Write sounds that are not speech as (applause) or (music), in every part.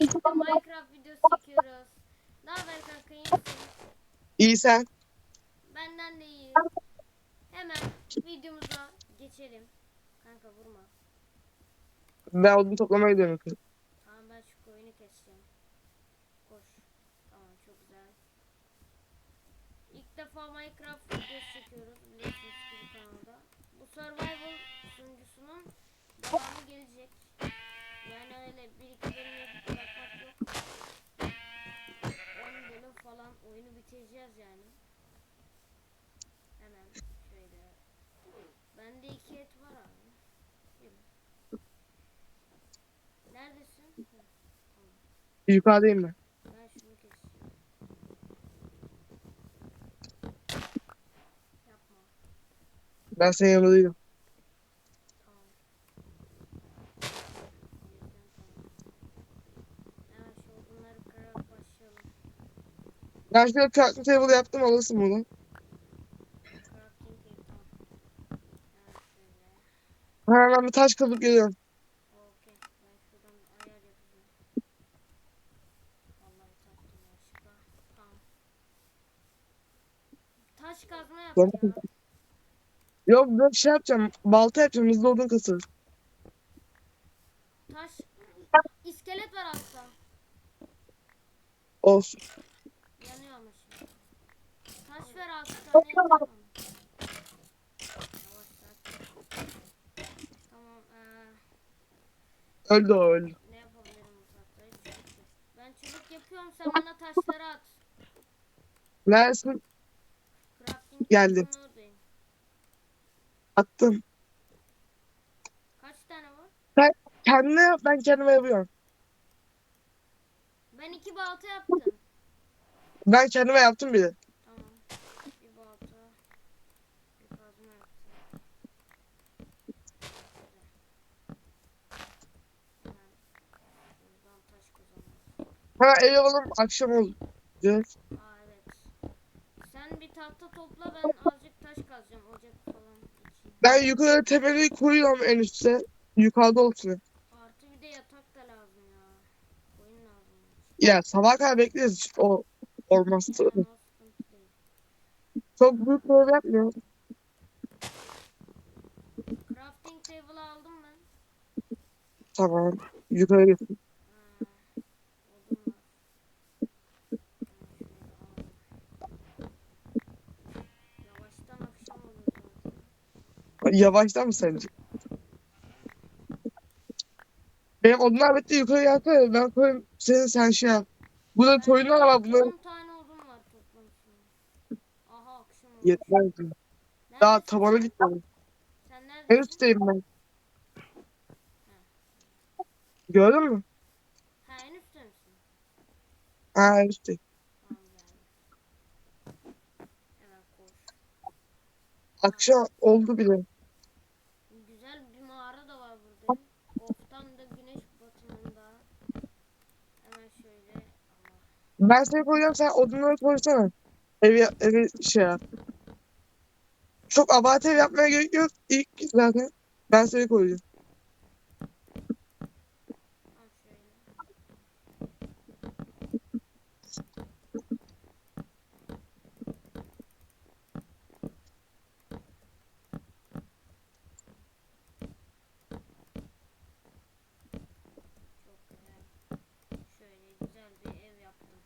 birlikte Minecraft videosu çekiyoruz. Ne haber kanka iyi misin? İyi sen. Benden de iyi. Hemen videomuza geçelim. Kanka vurma. Ben odun toplamaya gidiyorum. Tamam ben şu koyunu keseceğim. Koş. Tamam çok güzel. İlk defa Minecraft videosu çekiyoruz biliyorsunuz ki bu kanalda. Bu survival sunucusunun devamı gelecek. Yani öyle bir iki bölüm yapıp bırakmak yok. 10 bölüm falan oyunu bitireceğiz yani. Hemen şöyle. Bende iki et var abi. Yürü. Neredesin? Hı, tamam. Yukarıdayım ben. Ben şunu keseceğim. Yapma. Ben senin yanında değilim. Tamam. O yüzden tamam. Hemen şu odunları kırarak başlayalım. Ben şöyle crafting table yaptım alırsın bunu. Şöyle. Hemen bir taş kazıp geliyorum. Okey. Ben şuradan ayar yapacağım. Vallahi taktım yanlışlıkla. Tamam. Yok ben şey yapacağım. Balta yapacağım. Hızlı odun kasarız. Taş. İskelet var altta. Olsun. Yanıyor ama şimdi. Taş ver altı tane yapalım. Tamam eee Öldü o öldü. ne yapabilirim? Çubuk. Ben çubuk yapıyorum sen bana taşları at. Neredesin? Oradayım. Attım. Kaç tane var? Kendine yap ben kendime yapıyorum. Ben iki balta yaptım. Ben kendime yaptım bile. Tamam. Bir balta. Bir kazma yaptım. Güzel. Hemen buradan taş kazanalım. Ha ev alalım akşam oldu. Aa. Sen bir tahta topla ben azıcık taş kazacağım ocak falan için. Ben yukarı tepeli koyuyorum en üstte. Yukarıda olsun. Artı bir de yatak da lazım ya. Koyun lazım. Ya sabah kadar bekleriz. O olmaz. Sıkıntı değil. Çok büyük bir ev yapmıyor. Crafting table aldım ben. Tamam. Yukarı git. Ha, odun var. Hemen şöyle alalım. Yavaştan akşam oluyor zaten. Yavaştan mı sence? Benim odunlar bitti yukarı gelsene. Ben koyayım. Senin sen şey yap. Burada Bende koyunlar var. Bunlar 10 tane odun var toplam şimdi. Aha akşam oldu. yetmez. Daha Neredesin tabana sen? gitmedim. Sen En neredesin? üstteyim ben. Gördün mü? Ha en üstte misin? Ha en üstteyim. Tamam geldim. Hemen koş. Akşam oldu bile. Güzel bir mağara da var burada. Oftan da güneş batımında. Hemen şöyle. Allah. Ben seni koyacağım sen odunları koysana. Evi, evi şey yap. Çok abartı ev yapmaya gerek yok. İlk zaten. Ben seni koyacağım. Ha şöyle. Çok güzel. Şöyle güzel bir ev yaptım.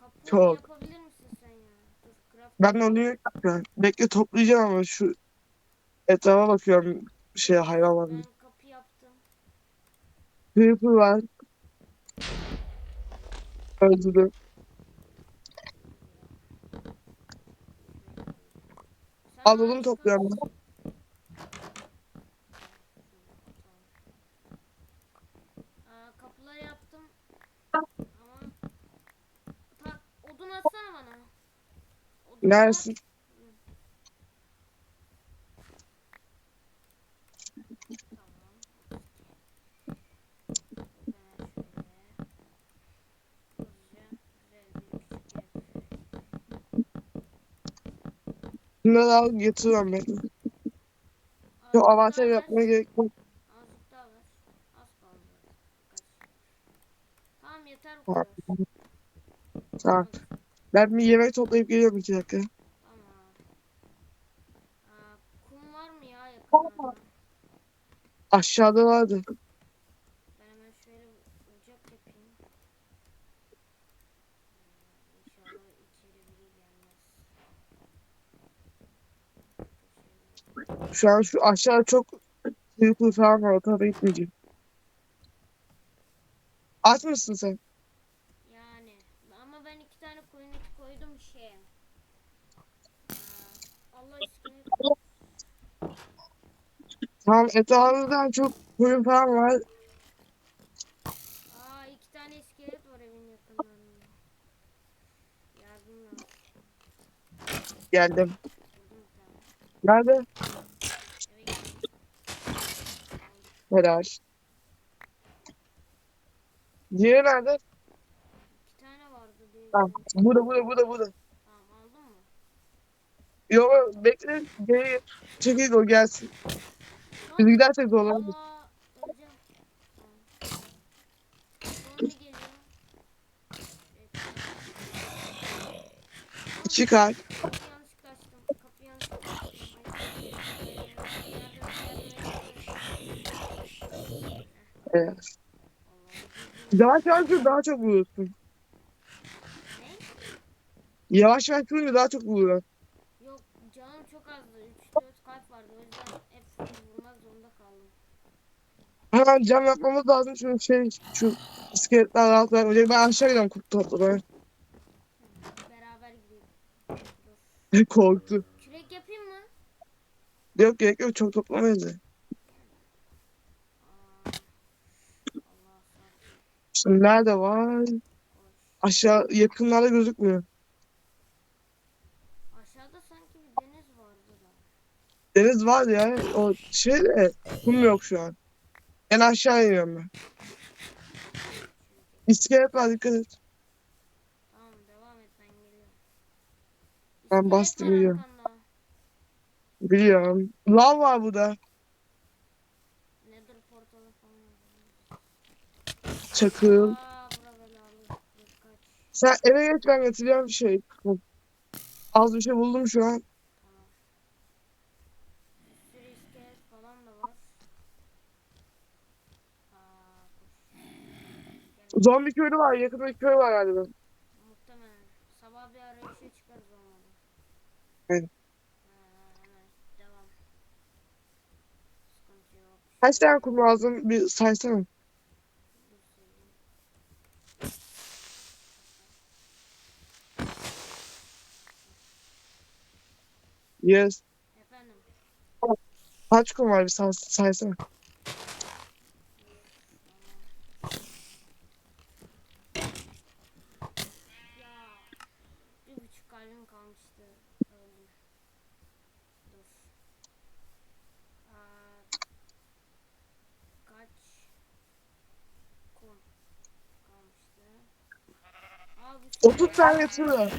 Kapı Çok. yapabilir misin sen ya? Dur craft. Ben onu yapıyorum. Bekle toplayacağım ama şu etrafa bakıyorum. Şey hayvan var mı? Ben kapı yaptım. Creeper var. Öldürdüm. Sen Al odun topluyorum ben. kapı- Aa, kapıları yaptım. Ama tak odun atsana bana. Odun var. Neredesin? Tamam. Hemen şöyle. Hızlıca güzel bir küçük ev. Bunları al. Azıcık Çok daha avantaj yapmaya gerek yok. Azıcık daha ver. Az kaldı. Kaç? yeter bu kadar. Tamam. Ben bir yemek toplayıp geliyorum iki dakika. Aa, kum var mı ya yakınlarda? Aşağıda vardı. Ben hemen şöyle ocak yapayım. Ee, İnşallah içeri biri gelmez. Şu an şu aşağıda çok uyku falan var. O tarafa gitmeyeceğim. Aç mısın sen? Yani ama ben iki tane koyun eti koydum şeye. Aa, Allah aşkına Tamam etrafımızdan çok koyun falan var. Aa iki tane iskelet var evin yakınlarında. Yardım lazım. Geldim. Buldum bir tane. Nerede? Eve. Helal. Diğeri nerede? İki tane vardı diye. Tamam. Burada burada burada burada. Tamam aldın mı? Yok bekle. Geri çekil o gelsin. Biz gidersek zorlanırız. Geliyor. Evet. Allah'ım. Yavaş yürü, daha çok vurursun. Ne? Yavaş yavaş yürüyünce daha çok vuruyor. Yok canım çok azdı. 3-4 kalp vardı. O yüzden hepsini kaldım. Hemen cam yapmamız lazım çünkü şey şu iskeletler rahat vermeyecek. Ben aşağı gidiyorum kurt toplamaya. Beraber gidelim. (laughs) Korktu. Kürek yapayım mı? Yok gerek yok çok toplamayız. Şimdi nerede var? Aşağı yakınlarda gözükmüyor. Aşağıda sanki bir deniz vardı da. Deniz var ya o şey de kum yok şu an. En aşağı iniyorum ben. İskelet var dikkat et. Tamam devam et ben geliyorum. Ben İskelet bastım, var geliyorum. arkanda. Biliyorum. Lav var burada. Nether portalı falan var. Çakıl. Aa bura belalı. Dur kaç. Sen eve geç ben getiriyorum bir şey. Az bir şey buldum şu an. Tamam. Bir sürü iskelet falan da var. Aa koş. Gel. Zombi köyü var. Yakında bir köy var galiba. Muhtemelen. Sabah bir arayışa çıkarız olmadı. Evet. Kaç tane kum lazım bir saysana. Yes. Efendim. Kaç kum var bir say saysana. Ya bir buçuk kalbim kalmıştı. Öldüm. Dur. Aa, kaç kum kalmıştı? Aa, bir sürü 30 tane yatıyor. koyun var.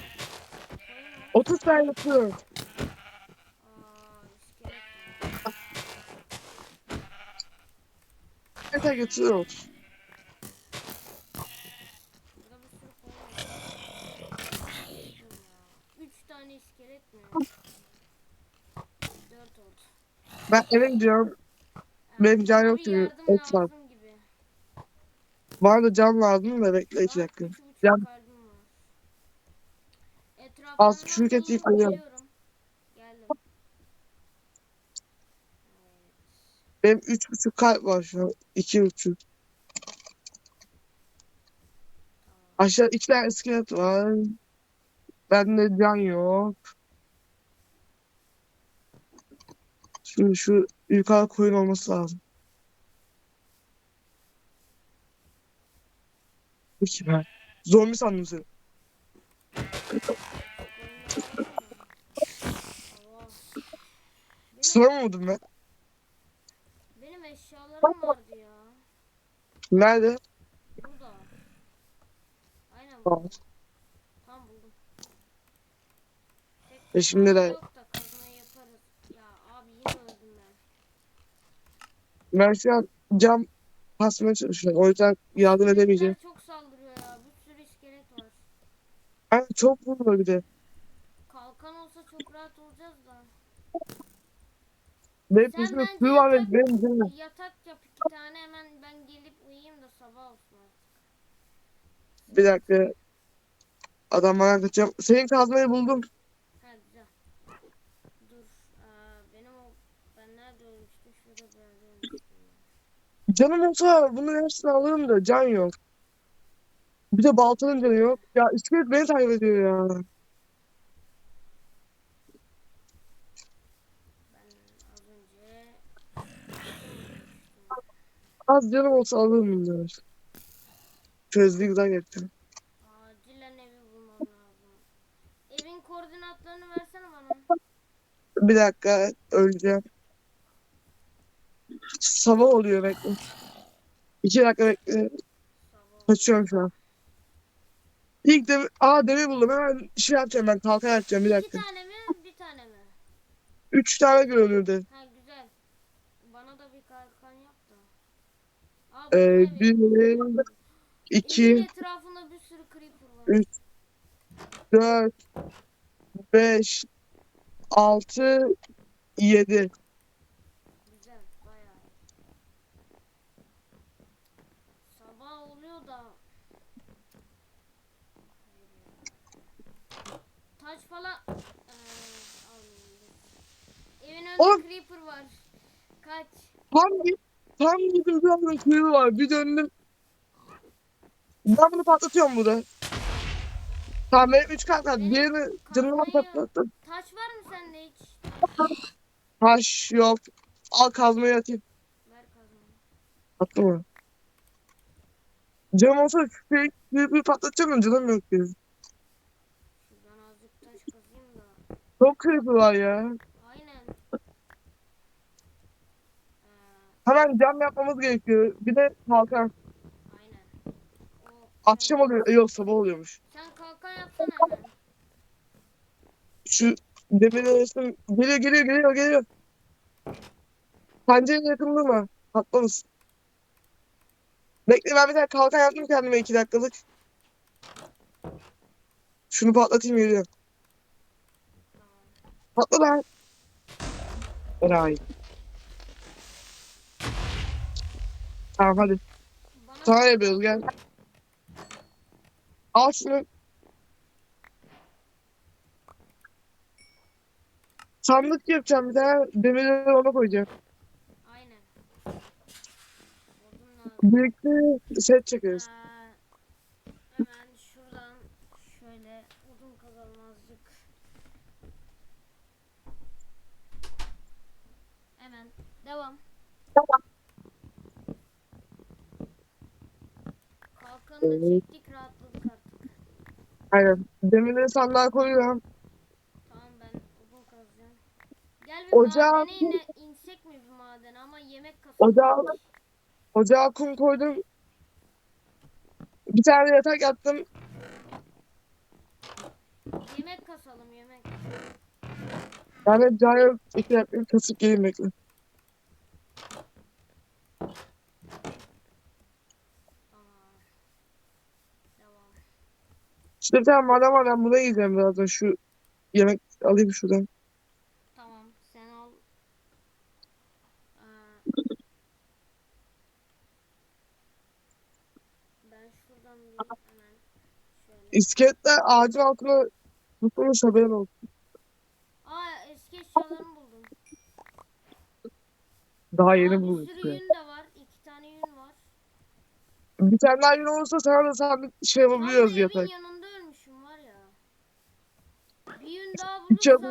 30 tane yatıyor. Var. Var. Öldüm ya. Üç tane iskelet mi? Dört oldu. Ben eve gidiyorum. Benim can yok gibi, et var. Bana da cam lazım da bekle 2 Bak, dakika. Can- var. Az çürük et. Evet. Benim 3,5 kalp var şu an. 2,5. Tamam. Aşağı 2 tane iskelet var. Bende can yok. Şimdi şu yukarı koyun olması lazım. Bu kim ha? Zombi sandım seni. Vurdum ben? benim eşyalarım vardı ya. Nerede? Burada. Aynen Tamam. burada. Tam buldum. Tek E şimdi de- Yok da kazmayı yaparız. Ya abi yine öldüm ben. Ben şu an cam basmaya çalışıyorum. O yüzden yardım edemeyeceğim. Çok saldırıyor ya. Bir çok vurma bir de. Çok rahat olacağız da. Benim Sen peşimde bence suyu var ve yatak- benim canım. Yatak yap iki tane hemen ben gelip uyuyayım da sabah olsun. Bir dakika. Adam bana kaçacağım. Senin kazmayı buldum. Ha güzel. Dur. Aa, benim o ben nerede ölmüştüm? Şurada bir yerde ölmüştüm. Canım olsa bunların hepsini alırım da can yok. Bir de baltanın canı yok. Ya iskelet beni takip ediyor ya. Ben az önce Az canım olsa alırım bunları. Güzel geçti. acilen evi bulmam lazım. Evin koordinatlarını versene bana. Bir dakika öleceğim. Sabah oluyor bekle. İki dakika bekle. Kaçıyorum şu an. İlk demir, aa demir buldum. Hemen şey yapacağım ben. Kalkan yapacağım bir İki dakika. tane mi? Bir tane mi? Üç tane görünürdü. Ha güzel. Bana da bir kalkan yap da. Aa, Ee, bir, iki, etrafında bir sürü creeper var. Üç. dört, beş, altı, yedi. Güzel, bayağı. Sabah oluyor da. Taş falan. Ee, almayayım. Evin önünde Oğlum. creeper var. Kaç. Tam bir, tam bir anda kuyruğu var. Bir döndüm. Ben bunu patlatıyorum burada. Tamam benim üç kalk var. Benim Diğerini kafayı- patlattım. Taş var mı sende hiç? Taş yok. Al kazmayı atayım. Ver kazmayı. Attım mı? Canım olsa şey, bir, bir patlatacağım da canım yok diyor. Şuradan azıcık taş kazayım da. Çok creeper var ya. Aynen. Ee, Hemen cam yapmamız gerekiyor. Bir de kalkan. aynen. O, Akşam oluyor. Yok sabah oluyormuş. Sen kalkan yapsana hemen. Şu demir arasında geliyor geliyor geliyor geliyor. Pencerenin yakın durma. Patlamasın. Bekle ben bir tane kalkan yaptım kendime iki dakikalık. Şunu patlatayım geliyorum. Patla lan. Eray. Tamam hadi. Sana yapıyoruz gel. Al şunu. Sandık yapacağım bir tane. Demirleri ona koyacağım. Aynen. Odun lazım. Birlikte set çekeriz. Ee, hemen şuradan şöyle odun kazalım azıcık. Hemen devam. Kalkanı Evet. çektik rahatladık artık. Aynen. Demirleri sandığa koyuyorum. Tamam ben odun kazacağım. Gel bir Ocağa- madene (laughs) insek mi bir madene ama yemek kasalım. Ocağa, ocağa kum koydum. Bir tane yatak yaptım. Yemek kasalım yemek. Ben de cahil iki dakika kasıp geleyim bekle. Tamam. Devam. Bir tane madem ben buna yiyeceğim birazdan. Şu yemek alayım şuradan. Tamam sen al. Ee, ben şuradan bir hemen şöyle. İskeletler ağacın altına tutulmuş haberin olsun. Aa eski eşyalarımı buldum. Daha yeni Aa, bir bulduk. sürü ya. yün de var. İki tane yün var. Bir tane daha yün olursa sana da sabit şey yapabiliyoruz evin yatak. yanında ölmüşüm var ya. Bir yün daha (laughs) bulursam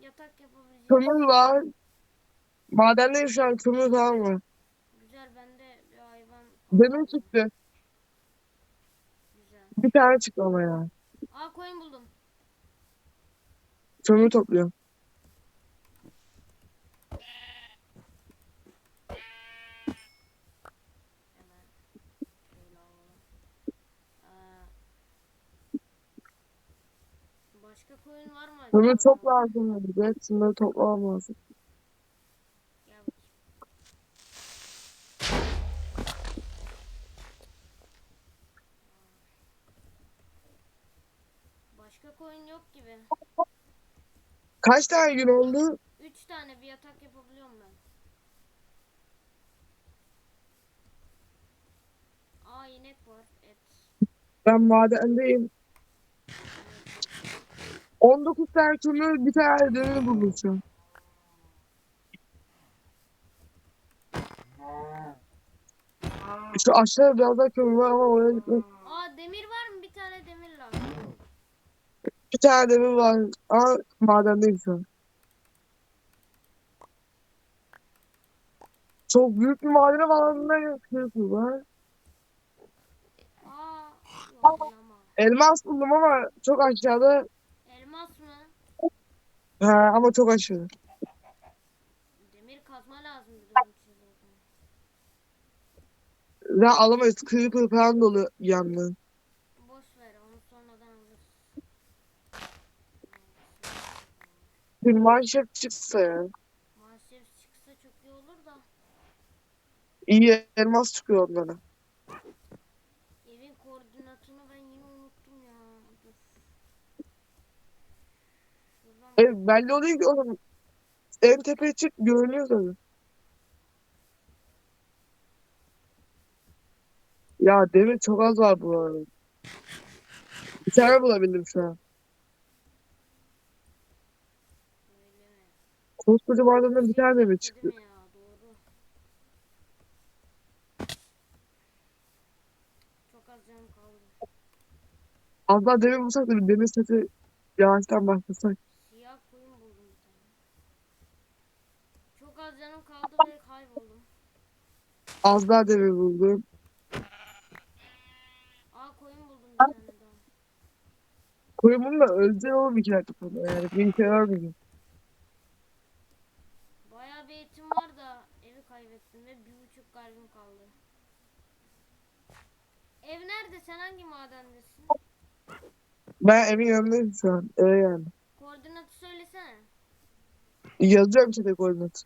yatak yapabileceğim. kömür var. Madendeyim şu an kömür falan var. Güzel bende bir hayvan. Demir çıktı. Güzel. Bir tane çıktı ama ya. Aa koyun buldum. Kömür topluyorum. Hemen şöyle alalım. Aa, başka koyun? Kömür çok lazım. Evet, şunları toplamam lazım. Gel bakayım. yok gibi. Kaç tane gün oldu? Üç tane bir yatak yapabiliyorum ben. Aa inek var. Et. Ben madendeyim. 19 tane kömür bir tane demir bulmuşum. Şu aşağıda biraz daha kömür var ama oraya gitmek. Aa demir var mı? Bir tane demir lazım. Bir tane demir var ama madendeyim şu an. Çok büyük bir madene bağlandığında yapıyorsun var. Aa yok. Elmas buldum ama çok aşağıda. Ha, ama çok aşağıda. Demir kazma lazım onun için zaten. Daha alamayız. Creeper falan dolu yandı. Boş ver onu sonradan alırız. Bir manşet çıksa ya. Maalesef çıksa çok iyi olur da. İyi elmas çıkıyor onlara. Evin koordinatını ben yine unuttum ya. Dur. Şuradan E, belli oluyor ki oğlum. En tepeye çık görünüyor zaten. Ya demir çok az var bu arada. Bir tane bulabildim şu an. Koskoca madenden bir tane demir Değil çıktı. mi ya? Doğru. Çok az canım kaldı. Az daha demir bulsak da bir demir seti yavaştan başlasak. Siyah koyun buldum bir tane. Çok az canım kaldı ve kayboldum. Az daha demir buldum. Aa koyun buldum bir tane daha. Koyumun da öldü oğlum iki dakika sonra. Yani bir işe vermeyecek. Bayağı bir etim var da evi kaybettim ve bir buçuk kalbim kaldı. Ev nerede? Sen hangi madendesin? Ben evin yanındayım şu an. Eve geldim. Koordinatı söylesene. Yazacağım çete koordinatı.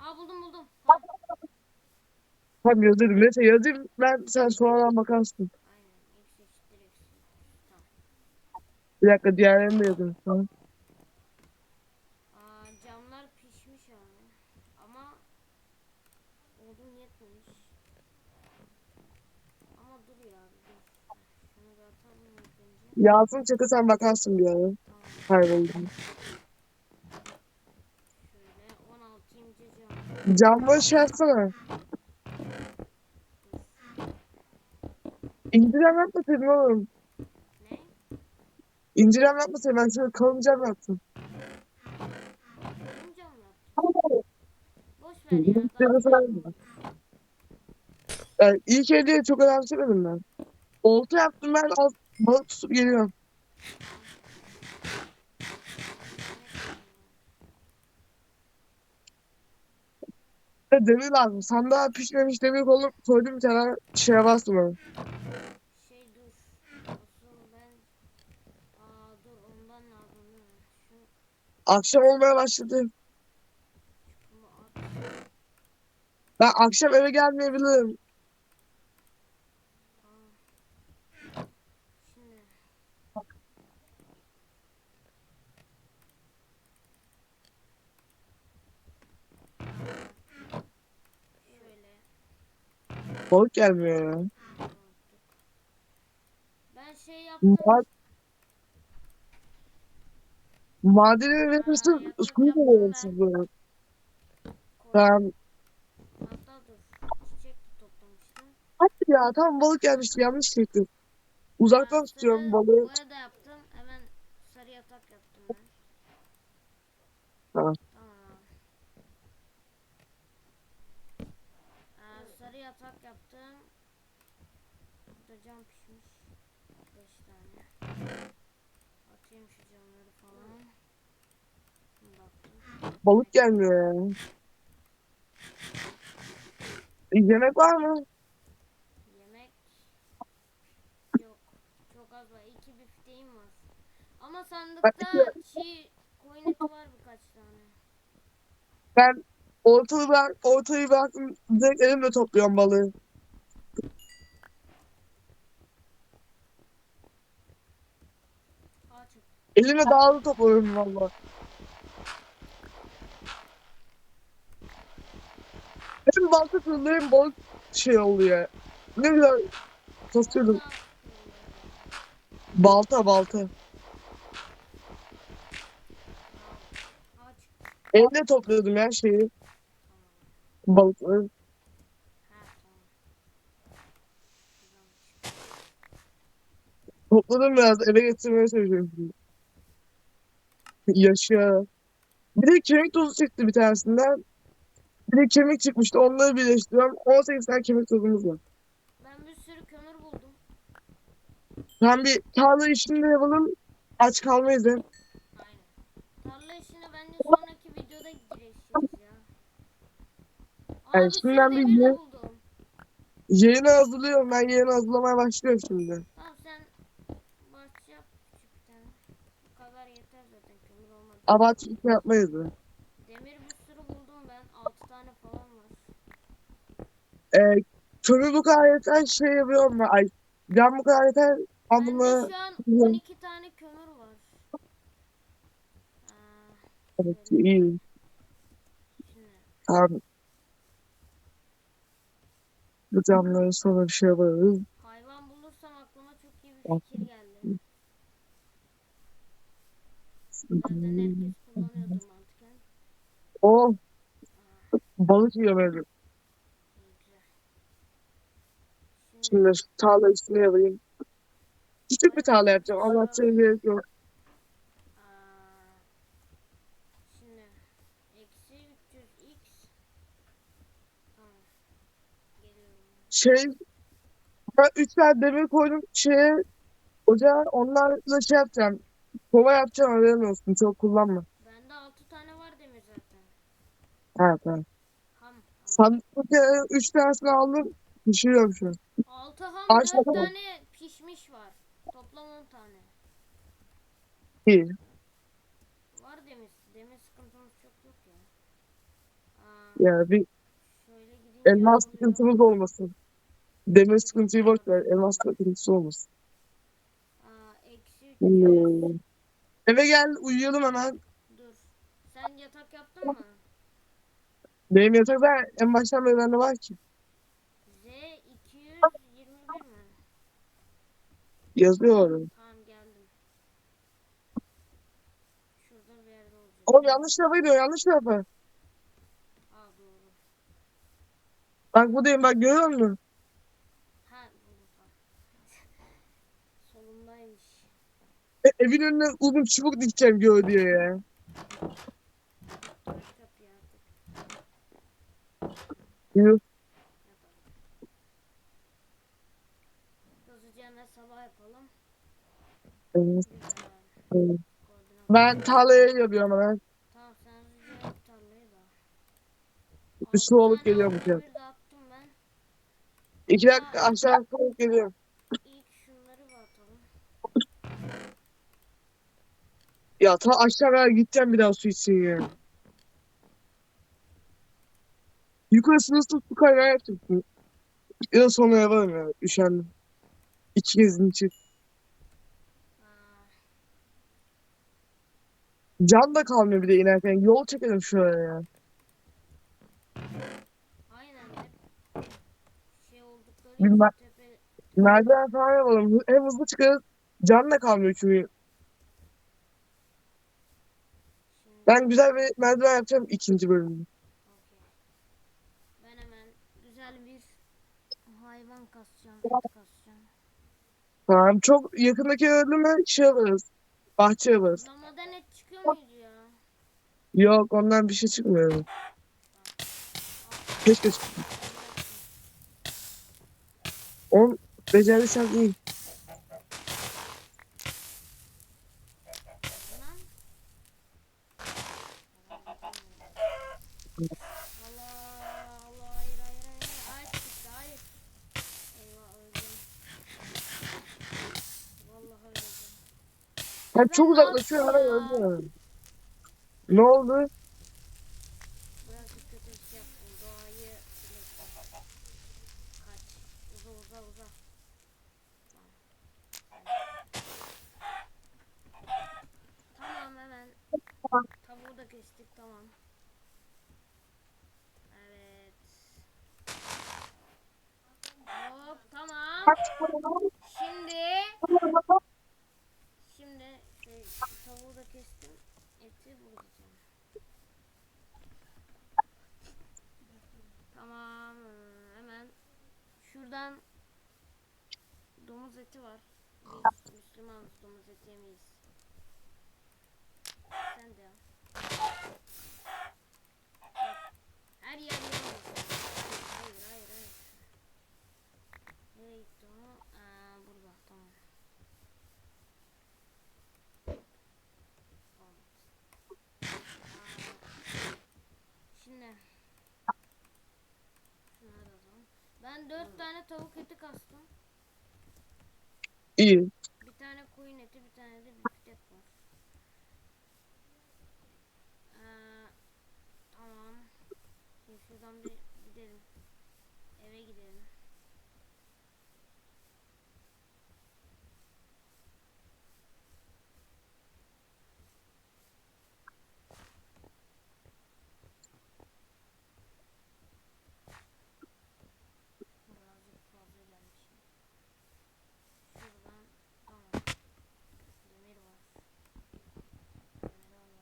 Aa buldum buldum. Tamam. Tamam yazarım. Neyse yazayım. Ben sen sonradan bakarsın. Bir dakika diğerlerini de yazarım. Tamam. Aa camlar pişmiş abi. Ama odun yetmemiş. Ama dur ya bir dur. Şunu bir atalım ilk önce. Yazsın çete sen bakarsın bir ara. Kayboldum. Şöyle 16 ince cam. Yapsana. İncirem yapmasaydın oğlum. Ne? İncirem yapmasaydın ben sana kalın cam yaptım. Benim cam yaptım. Boş ver ya. Daha? Yani ilk hediye çok önemsemedim ben. Olta yaptım ben al, balık tutup geliyorum. Demir lazım. Sandığa pişmemiş demir koydum bir tane şeye bastım onu. Şey dur. Asıl ben... Aa dur ondan lazım değil mi? Şu Akşam olmaya başladı. Ben akşam eve gelmeyebilirim. Balık gelmiyor ya. Ben şey yaptım. Ma madeni verirsin, suyu da verirsin ben. böyle. Hatta dur. Çiçek toplamıştım. Hadi ya tam balık gelmişti yanlış çektim. Uzaktan Ben tutuyorum balığı. Boya da yaptım. Hemen sarı yatak yaptım ben. Tamam. Balık gelmiyor ya. E, yemek var mı? Yemek yok. Çok az var. İki bifteğim var. Ama sandıkta şey coin var birkaç tane. Ben ortayı bırak, ortayı bıraktım. Direkt elimle topluyorum balığı. Elimle dağlı topluyorum valla. Hem balta kırılıyor hem balık şey oluyor. Ne güzel kasıyordum. Aa, Balta balta. Elimle topluyordum ya şeyi. Balıkları. Topladım biraz eve getirmeye çalışıyorum. Yaşa. Bir de kemik tozu çıktı bir tanesinden. Bir de kemik çıkmıştı. Onları birleştiriyorum. 18 tane kemik tozumuz var. Ben bir sürü kömür buldum. Ben bir tarla işini de yapalım. Aç kalmayız hem. Aynen. Tarla işine bence sonraki videoda girişeceğiz ya. Aa Yani bir sürü şimdiden bir demir de ye- buldum. Yayını hazırlıyorum. Ben yayını hazırlamaya başlıyorum şimdi. Tamam sen bahçe yap küçük bir tane. Bu kadar yeter zaten kömür olmadı. Abartı bir şey yapmayız da. Demir bir sürü buldum ben. 6 tane falan var. Ee, kömür bu kadar yeter şey yapıyorum ben. Ay, cam bu kadar yeter. Ben bunu... Şu an 12 tane kömür var. Aa, Evet, iyi. şimdi. Tamam. Bu camları sonra bir şey yaparız. Hayvan bulursam aklıma çok iyi bir fikir geldi. Zaten herkes kullanıyordur mantıken. Oh, balık yiyor böyle. iyi güzel. Şimdi tarla işini yapayım. Küçük bir tarla yapacağım. Anlatacağım gerek yok. Aa, şimdi eksi 300 x tamam geliyorum. Şey, ben üç tane demir koydum şeye, ocağa. Onlarla şey yapacağım. Kova yapacağım haberin olsun. Çok kullanma. Bende 6 tane var demir zaten. Evet, evet. Ham. ama. Sandıkta üç tanesini aldım. Pişiriyorum şu an. 6 ham Ağaçta 4 da var. tane pişmiş var. Toplam 10 tane. İyi. Var demir. Demir sıkıntımız çok yok ya. Aa, Ya bir şöyle gidince elmas ne oluyor? sıkıntımız olmasın. Demir sıkıntıyı boş ver. Elmas sıkıntısı olmasın. Aa, eksi 300. Hmm. Eve gel uyuyalım hemen. Dur. Sen yatak yaptın mı? Benim yatakta en baştan beri bende var ki. Yazıyor orada. Tamam geldim. Şurada bir yerde olacak. Oğlum yanlış tarafa gidiyor yanlış tarafa. Aa doğru. Bak bu değil bak görüyor musun? Ha buldum tamam. Solundaymış. E, evin önüne uzun çubuk dikeceğim gör diye ya. Aç kapıyı artık. Yürü. Hemen sabah yapalım. Evet. Ben tarlaya yapıyorum hemen. Tamam sen yap tarlayı da. Bir su geliyorum bir de attım ben. İki dakika aşağı koyup geliyorum. İlk şunları bir atalım. Ya ta aşağı kadar gideceğim bir daha su için ya. Yukarısı nasıl su kaynağı yapacaksın? Ya da sonra yaparım ya. Üşendim. İki gezin için. Aa, Can da kalmıyor bir de inerken. Yol çekelim şuraya ya. aynen hep şey oldukları Bilmem. için tepe Merdiven falan yapalım. Hem hızlı çıkarız. Can da kalmıyor çünkü. şimdi Ben güzel bir merdiven yapacağım ikinci bölümde. okey. Ben hemen güzel bir hayvan kasacağım. Tamam. Çok yakındaki öldü mü şey yaparız. Bahçe yaparız. Lamadan et çıkıyor muydu ya? Yok ondan bir şey çıkmıyor. Keşke çıksın. On becerirsen iyi. Ben çok uzaklaşıyor hala ya? Ne oldu? Tamam hemen. Tavuğu kestik tamam. Evet. Hop tamam. Şimdi şimdi şey, tavuğu da kestim. Eti vuracağım. Tamam ee, hemen şuradan domuz eti var. Biz Müslümanız yemeyiz. Sen de al. Her yer yemeyiz. Hayır hayır hayır. Nereye gitti o? Aa, burada tamam. Şimdi Şunları da alalım. Ben dört tane tavuk eti kastım. İyi. Bir tane koyun eti, bir tane de biftek var. Ee, tamam. Şimdi şuradan bir gidelim. Eve gidelim. Birazcık fazla gelmişim. Şuradan tamam. Demir var. Demir alalım.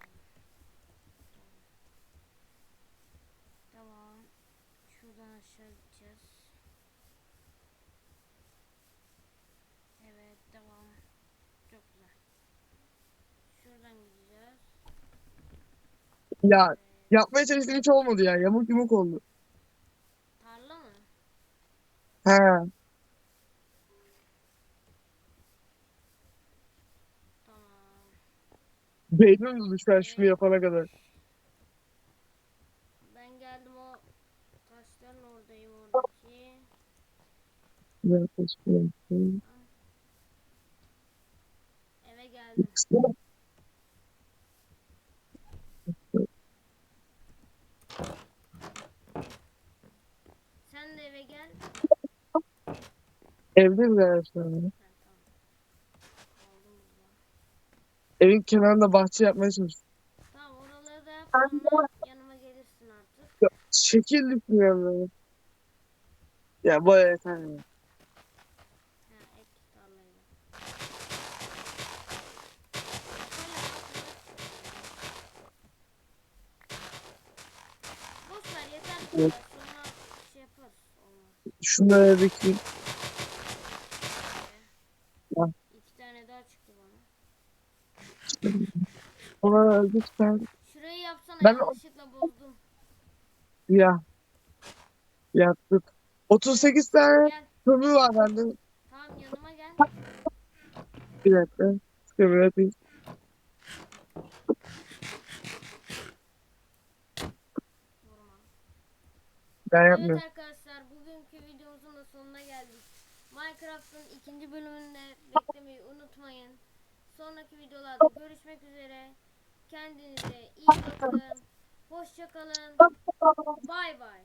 Tamam. Tamam. Şuradan gideceğiz. Evet devam. Çok güzel. Şuradan gideceğiz. Ya yapmaya çalıştığım hiç olmadı ya. Yamuk yumuk oldu. Tarla mı? He. Tamam. Beynim durdu şu an şunu yapana kadar. Ben geldim o taşların oradayım oradaki. Yaklaşık. Eve geldim. Sen de eve gel. Tamam. Kaldım burada. Evin kenarında bahçe yapmaya çalışıyorum. Tamam oraları da yap sonra yanıma gelirsin artık. Şekil düşünüyorum. Ya bu yeter ya. Ha ek tarlayı da. Şöyle bak, evet. Boş ver yeter bu Evet. Sonra şey yaparız. Şunları dikeyim. Ya. İki tane daha çıktı bana. Ona lütfen. Şurayı yapsana Ben- yanlışlıkla bozdum. Ya. Yaptık. 38 tane kömür var bende. Tamam yanıma gel. Bir dakika. Kömür atayım. Ben yapmıyorum. Evet arkadaşlar bugünkü videomuzun da sonuna geldik. Minecraft'ın ikinci bölümünde beklemeyi unutmayın. Sonraki videolarda görüşmek üzere. Kendinize iyi bakın. Hoşçakalın. Bay bay.